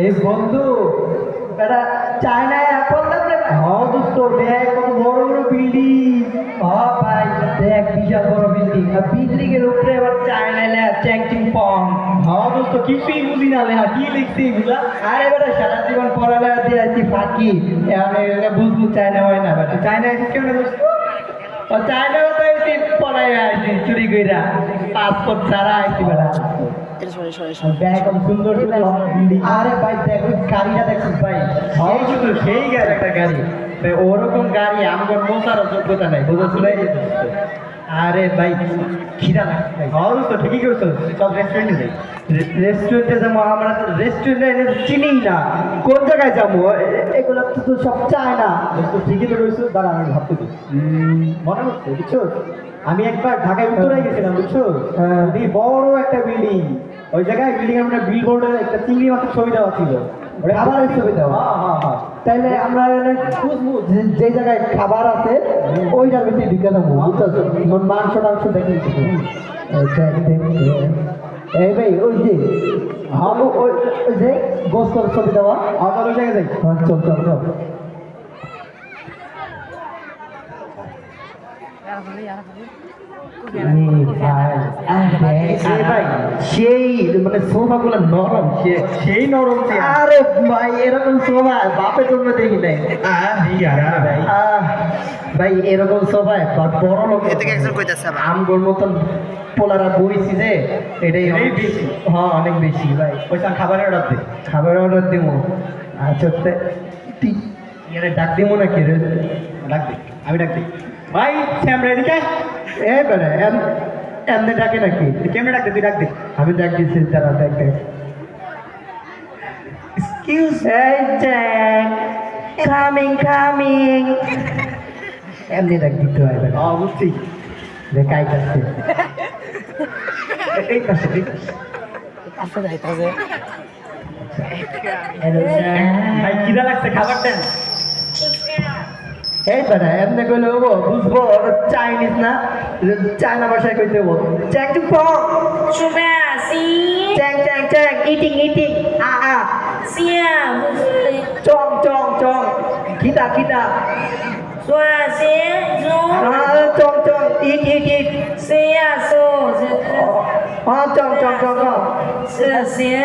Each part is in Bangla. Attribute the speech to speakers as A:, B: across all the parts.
A: এই বন্ধু এটা চায়নায় এখন লাগবে হ্যাঁ দোস্ত দেখ কত বড় বড় বিল্ডিং হ্যাঁ ভাই দেখ বিশাল বড় বিল্ডিং আর বিল্ডিং এর উপরে আবার চায়নায় লে চ্যাংচিং পং হ্যাঁ দোস্ত কিছুই বুঝি না লেহা কি লিখছি এগুলা আরে বেটা সারা জীবন পড়ালেখা দিয়ে আছি ফাঁকি। এখন এগুলো বুঝব চায়না হয় না বেটা। চায়না এসে কেমন দোস্ত? ও চায়না তো এসে পড়াই আসছি চুরি কইরা। পাসপোর্ট ছাড়া আইছি বেটা। ব্যাগ কত সুন্দর সুন্দর বিল্ডিং আরে ভাই দেখ গাড়িটা দেখছিস ভাই? সেই সুন্দর সেই গাড়ি একটা গাড়ি। ভাই ওরকম গাড়ি আমার মোসারও যোগ্যতা নাই শুনে আরে ভাই খিদা লাগছে ভাই। হ্যাঁ তো ঠিকই করছ সব রেস্টুরেন্টে যাই। রেস্টুরেন্টে যাব আমরা রেস্টুরেন্টে চিনি না। কোন জায়গায় যাব? এগুলো তো সব চায় না। তো ঠিকই তো রয়েছে দাঁড়া আমি ভাবতে দিই মনে হচ্ছে বুঝছ? আমি একবার ঢাকায় উত্তরে গেছিলাম বুঝছ? ওই বড় একটা বিল্ডিং ওই জায়গায় বিল্ডিং এর মানে বিল বোর্ডে একটা চিংড়ি মাছের ছবি দেওয়া ছিল। খাবারের ছবি দেওয়া। হ্যাঁ হ্যাঁ হ্যাঁ। তাইলে আমরা যে যে জায়গায় খাবার আছে ওইটার ভিতরে ঢুকে দেবো বুঝতেছো? মাংস টাংস দেখে এই ভাই ওই যে ও- ওই ওই যে গোস্তর ছবি দেওয়া। আমার ওই জায়গায় যাই। হ্যাঁ চল চল চল। ভাই সেই মানে সোফা গুলো নরম সে- সেই নরম আরে ভাই এরকম সোফা বাপের জন্য দেখি নাই। ভাই। এরকম সোফায় বড় লোক আমগোর মতন পোলারা বইছি যে এটাই অনেক বেশি। হ্যাঁ অনেক বেশি ভাই। ওইটা খাবারের অর্ডার দে। খাবারের অর্ডার দিব আচ্ছা তে তুই ইয়ারে ডাক দিব নাকি রে? ডাক দে আমি ডাক দিই। ভাই শ্যামরা এদিকে এ বেড়া এম এমনি ডাকে নাকি? কেমনে ডাক দে তুই ডাক দে আমি ডাক দিচ্ছি তারা ডাক দে এক্সকিউজ কামিং কামিং এমনি ডাক দিতে হয় বেটা বুঝছি। যাচ্ছে এই পাশে এই পাশে। হ্যালো ভাই কিদা লাগছে খাবার দেন। এই বেটা এমনি কইলে হব বুঝব চাইনিজ না চায়না ভাষায় কইতে হব চ্যাং চুং পং
B: চুবা সি।
A: চ্যাং চ্যাং চ্যাং ইটিং ইটিং আ আ।
B: সিয়া
A: চং চং চং
B: কিতা কিতা
A: সোয়া
B: সে
A: চং চং ইট ইট ইট
B: সিয়া সো
A: হ্যাঁ চং চং চং সিয়া সিয়া।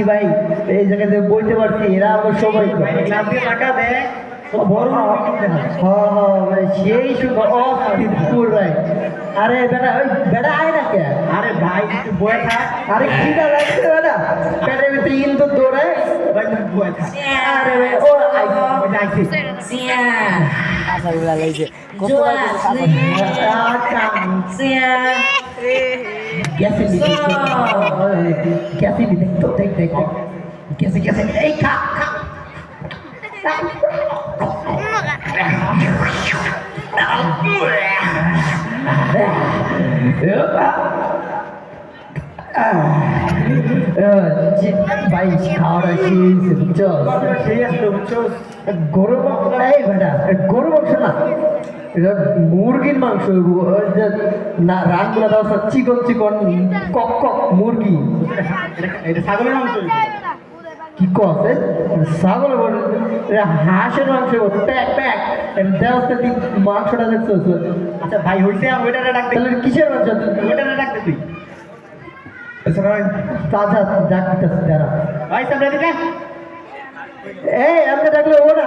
A: আইসি ভাই? এই জায়গাতে বইতে পারছি এরা আমার সবাই ক্লাস টাকা দেয় বড় ভাই সেই ভাই। আরে বেটা ওই বেটা আয় না কে? আরে ভাই বয়ে থাক। আরে খিদা লাগছে বেটা? পেটের ভিতরে ইন্দু দৌড়ায় ভাই তুই বয়ে থাক। আরে ভাই ও আইসি। कैसे कैसे भी देख तो देख देख कैसे कैसे नहीं खा खा ভাই খাওয়াটা খেয়েছে বুঝছ গরু মাংস না গরু মাংস না? এটা মুরগির মাংস যে না রানগুলো দাও চিকন চিকন কক কক মুরগি। এটা ছাগলের মাংস কি কছে ছাগলের বল এটা হাঁসের মাংস প্যাক প্যাক। দেওয়াতে তুই মাংসটা দেখছ আচ্ছা ভাই হইছে ওইটা ডাকতে তাহলে কিসের মাংস? ওইটা ডাকতে তুই তাজা ডাকতেছে যারা ভাই সামনে দিকে। এই আপনি ডাকলে ও না।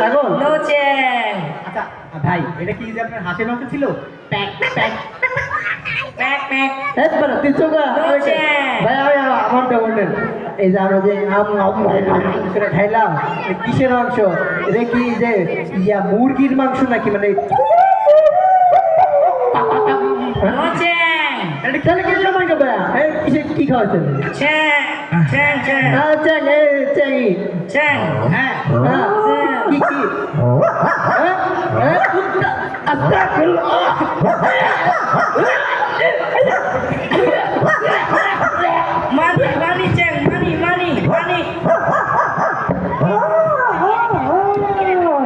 A: ছাগল.
C: আচ্ছা ভাই এটা কি যে আপনার হাঁসের মাংস ছিল? প্যাক প্যাক।
A: ভাই আমি আমারটা বললেন। এই যে আমরা যে আম করে খাইলাম কিসের মাংস এটা কি যে ইয়া মুরগির মাংস নাকি মানে. এটা কি খাওয়াচ্ছেন আচ্ছা.
C: হ্যাঁ
A: হ্যাঁ কি কি হ্যাঁ হ্যাঁ